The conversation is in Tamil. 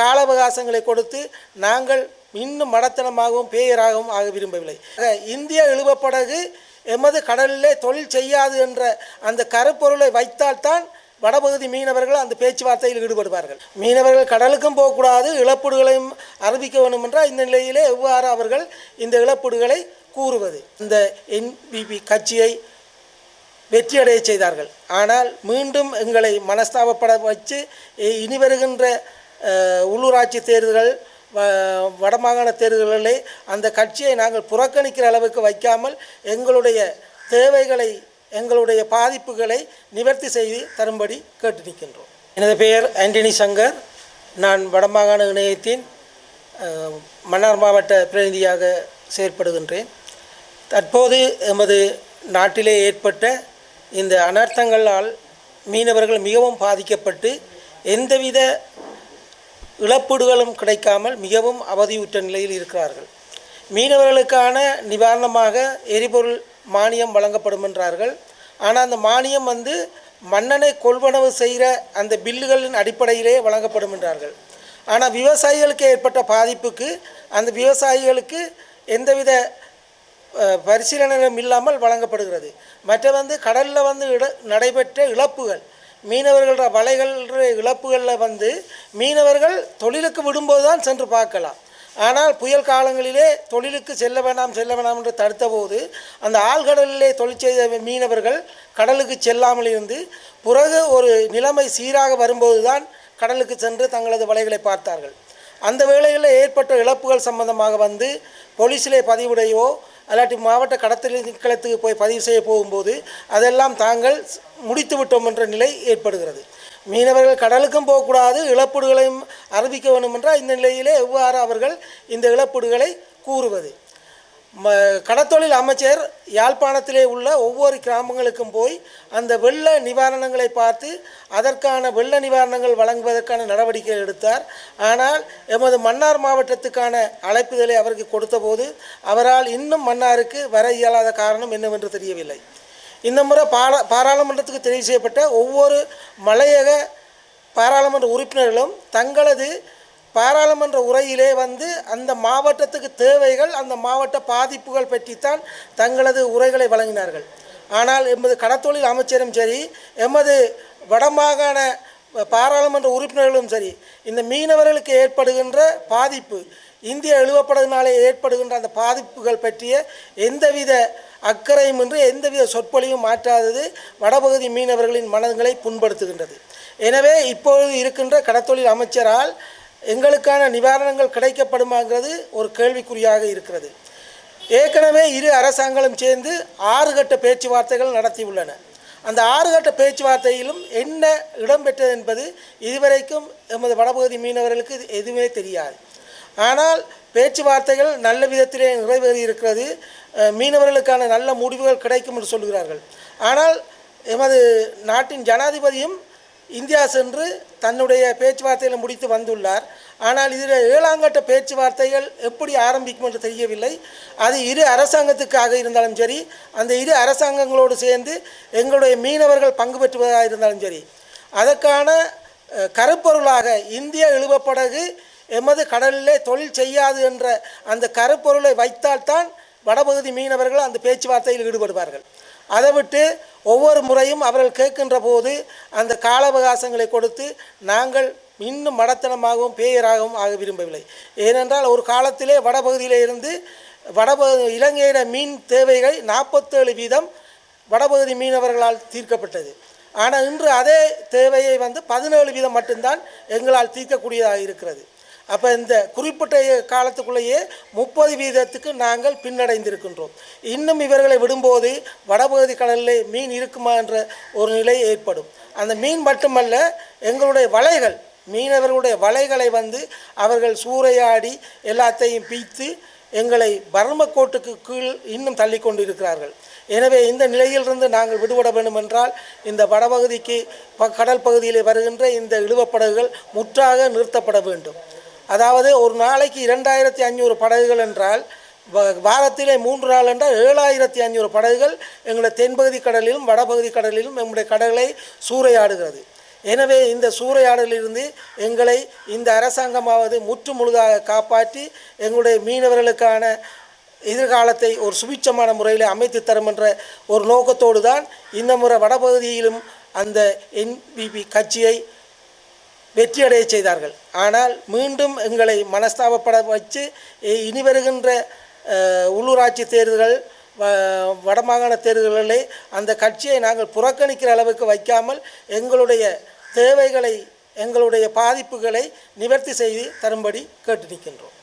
கால அவகாசங்களை கொடுத்து நாங்கள் இன்னும் மடத்தனமாகவும் பேயராகவும் ஆக விரும்பவில்லை. இந்திய இழுவப்படகு எமது கடலிலே தொழில் செய்யாது என்ற அந்த கருப்பொருளை வைத்தால்தான் வடபகுதி மீனவர்கள் அந்த பேச்சுவார்த்தையில் ஈடுபடுவார்கள். மீனவர்கள் கடலுக்கும் போகக்கூடாது இழப்பீடுகளையும் அறிவிக்க வேண்டும் என்றால் இந்த நிலையிலே எவ்வாறு அவர்கள் இந்த இழப்பீடுகளை கூறுவது? இந்த என்பிபி கட்சியை வெற்றியடைய செய்தார்கள். ஆனால் மீண்டும் எங்களை மனஸ்தாபப்பட வச்சு இனி வருகின்ற உள்ளூராட்சி தேர்தல்கள் வ- வடமாகாண தேர்தல்களிலே அந்த கட்சியை நாங்கள் புறக்கணிக்கிற அளவுக்கு வைக்காமல் எங்களுடைய தேவைகளை எங்களுடைய பாதிப்புகளை நிவர்த்தி செய்து தரும்படி கேட்டு நிற்கின்றோம் எனது பெயர் ஆண்டனி சங்கர். நான் வடமாகாண இணையத்தின் மன்னார் மாவட்ட பிரதிநிதியாக செயற்படுகின்றேன். தற்போது எமது நாட்டிலே ஏற்பட்ட இந்த அனர்த்தங்களால் மீனவர்கள் மிகவும் பாதிக்கப்பட்டு எந்தவித இழப்பீடுகளும் கிடைக்காமல் மிகவும் அவதியுற்ற நிலையில் இருக்கிறார்கள். மீனவர்களுக்கான நிவாரணமாக எரிபொருள் மானியம் வழங்கப்படும் என்றார்கள். ஆனால் அந்த மானியம் வந்து மன்னனை கொள்வனவு செய்கிற அந்த பில்லுகளின் அடிப்படையிலே வழங்கப்படும் என்றார்கள். ஆனால் விவசாயிகளுக்கு ஏற்பட்ட பாதிப்புக்கு அந்த விவசாயிகளுக்கு எந்தவித பரிசீலனையும் இல்லாமல் வழங்கப்படுகிறது. மற்ற வந்து கடலில் வந்து இட நடைபெற்ற இழப்புகள் மீனவர்கள வலைகள்ன்ற இழப்புகளில் வந்து மீனவர்கள் தொழிலுக்கு விடும்போது தான் சென்று பார்க்கலாம். ஆனால் புயல் காலங்களிலே தொழிலுக்கு செல்ல வேண்டாம் செல்ல வேண்டாம் என்று தடுத்தபோது அந்த ஆழ்கடலிலே தொழில் செய்த மீனவர்கள் கடலுக்கு செல்லாமல் இருந்து பிறகு ஒரு நிலைமை சீராக வரும்போது தான் கடலுக்கு சென்று தங்களது வலைகளை பார்த்தார்கள். அந்த வேளைகளில் ஏற்பட்ட இழப்புகள் சம்பந்தமாக வந்து போலீஸிலே பதிவுடையோ அல்லாட்டி மாவட்ட கடத்தல் நிக்கலத்துக்கு போய் பதிவு செய்ய போகும்போது அதெல்லாம் தாங்கள் முடித்து விட்டோம் என்ற நிலை ஏற்படுகிறது. மீனவர்கள் கடலுக்கும் போகக்கூடாது இழப்பீடுகளையும் அறிவிக்க வேண்டும் என்றால் இந்த நிலையிலே எவ்வாறு அவர்கள் இந்த இழப்பீடுகளை கூறுவது? ம கடத்தொழில் அமைச்சர் யாழ்ப்பாணத்திலே உள்ள ஒவ்வொரு கிராமங்களுக்கும் போய் அந்த வெள்ள நிவாரணங்களை பார்த்து அதற்கான வெள்ள நிவாரணங்கள் வழங்குவதற்கான நடவடிக்கை எடுத்தார். ஆனால் எமது மன்னார் மாவட்டத்துக்கான அழைப்புதலை அவருக்கு கொடுத்தபோது அவரால் இன்னும் மன்னாருக்கு வர இயலாத காரணம் என்னவென்று தெரியவில்லை. இந்த முறை பாரா பாராளுமன்றத்துக்கு தெரிவு செய்யப்பட்ட ஒவ்வொரு மலையக பாராளுமன்ற உறுப்பினர்களும் தங்களது பாராளுமன்ற உரையிலே வந்து அந்த மாவட்டத்துக்கு தேவைகள் அந்த மாவட்ட பாதிப்புகள் பற்றித்தான் தங்களது உரைகளை வழங்கினார்கள். ஆனால் எமது கடத்தொழில் அமைச்சரும் சரி எமது வடமாகாண பாராளுமன்ற உறுப்பினர்களும் சரி இந்த மீனவர்களுக்கு ஏற்படுகின்ற பாதிப்பு இந்திய எழுவப்படத்தினாலே ஏற்படுகின்ற அந்த பாதிப்புகள் பற்றிய எந்தவித அக்கறையும் இன்றி எந்தவித சொற்பொழிவும் மாற்றாதது வடபகுதி மீனவர்களின் மனங்களை புண்படுத்துகின்றது. எனவே இப்பொழுது இருக்கின்ற கடத்தொழில் அமைச்சரால் எங்களுக்கான நிவாரணங்கள் கிடைக்கப்படுமாங்கிறது ஒரு கேள்விக்குறியாக இருக்கிறது. ஏற்கனவே இரு அரசாங்களும் சேர்ந்து ஆறு கட்ட பேச்சுவார்த்தைகள் நடத்தியுள்ளன. அந்த ஆறு கட்ட பேச்சுவார்த்தையிலும் என்ன இடம்பெற்றது என்பது இதுவரைக்கும் எமது வடபகுதி மீனவர்களுக்கு எதுவுமே தெரியாது. ஆனால் பேச்சுவார்த்தைகள் நல்ல விதத்திலே நிறைவேறி இருக்கிறது. மீனவர்களுக்கான நல்ல முடிவுகள் கிடைக்கும் என்று சொல்கிறார்கள். ஆனால் எமது நாட்டின் ஜனாதிபதியும் இந்தியா சென்று தன்னுடைய பேச்சுவார்த்தைகளை முடித்து வந்துள்ளார். ஆனால் இதில் ஏழாங்கட்ட பேச்சுவார்த்தைகள் எப்படி ஆரம்பிக்கும் என்று தெரியவில்லை. அது இரு அரசாங்கத்துக்காக இருந்தாலும் சரி அந்த இரு அரசாங்கங்களோடு சேர்ந்து எங்களுடைய மீனவர்கள் பங்கு பெற்றுவதாக இருந்தாலும் சரி. அதற்கான கருப்பொருளாக இந்திய இழுவப்படகு எமது கடலிலே தொழில் செய்யாது என்ற அந்த கருப்பொருளை வைத்தால்தான் வடபகுதி மீனவர்கள் அந்த பேச்சுவார்த்தையில் ஈடுபடுவார்கள். அதை விட்டு ஒவ்வொரு முறையும் அவர்கள் கேட்கின்ற போது அந்த கால அவகாசங்களை கொடுத்து நாங்கள் இன்னும் மடத்தனமாகவும் பேயராகவும் ஆக விரும்பவில்லை. ஏனென்றால் ஒரு காலத்திலே வடபகுதியிலே இருந்து வடபகுதி இலங்கையிட மீன் தேவைகள் நாற்பத்தேழு வீதம் வடபகுதி மீனவர்களால் தீர்க்கப்பட்டது. ஆனால் இன்று அதே தேவையை வந்து பதினேழு வீதம் மட்டும்தான் எங்களால் தீர்க்கக்கூடியதாக இருக்கிறது. அப்போ இந்த குறிப்பிட்ட காலத்துக்குள்ளேயே முப்பது வீதத்துக்கு நாங்கள் பின்னடைந்திருக்கின்றோம். இன்னும் இவர்களை விடும்போது வடபகுதி கடலிலே மீன் இருக்குமா என்ற ஒரு நிலை ஏற்படும். அந்த மீன் மட்டுமல்ல எங்களுடைய வலைகள் மீனவர்களுடைய வலைகளை வந்து அவர்கள் சூறையாடி எல்லாத்தையும் பீத்து எங்களை பர்மக்கோட்டுக்கு கீழ் இன்னும் தள்ளி கொண்டு இருக்கிறார்கள் எனவே இந்த நிலையிலிருந்து நாங்கள் விடுபட வேண்டும் என்றால் இந்த வடபகுதிக்கு ப- கடல் பகுதியிலே வருகின்ற இந்த இழுவப்படகுகள் முற்றாக நிறுத்தப்பட வேண்டும். அதாவது ஒரு நாளைக்கு இரண்டாயிரத்தி ஐநூறு படகுகள் என்றால் வ- வாரத்திலே மூன்று நாள் என்றால் ஏழாயிரத்தி ஐநூறு படகுகள் எங்களுடைய தென்பகுதி கடலிலும் வடபகுதி கடலிலும் எங்களுடைய கடலை சூறையாடுகிறது. எனவே இந்த சூறையாடலிலிருந்து எங்களை இந்த அரசாங்கமாவது முற்று முழுதாக காப்பாற்றி எங்களுடைய மீனவர்களுக்கான எதிர்காலத்தை ஒரு சுபிச்சமான முறையில் அமைத்து தரும் என்ற ஒரு நோக்கத்தோடு தான் இந்த முறை வடபகுதியிலும் அந்த என்பிபி கட்சியை வெற்றியடைய செய்தார்கள். ஆனால் மீண்டும் எங்களை மனஸ்தாபப்பட வச்சு இனி வருகின்ற உள்ளூராட்சி தேர்தல்கள் வ- வடமாகாண தேர்தல்களிலே அந்த கட்சியை நாங்கள் புறக்கணிக்கிற அளவுக்கு வைக்காமல் எங்களுடைய தேவைகளை எங்களுடைய பாதிப்புகளை நிவர்த்தி செய்து தரும்படி கேட்டு நிற்கின்றோம்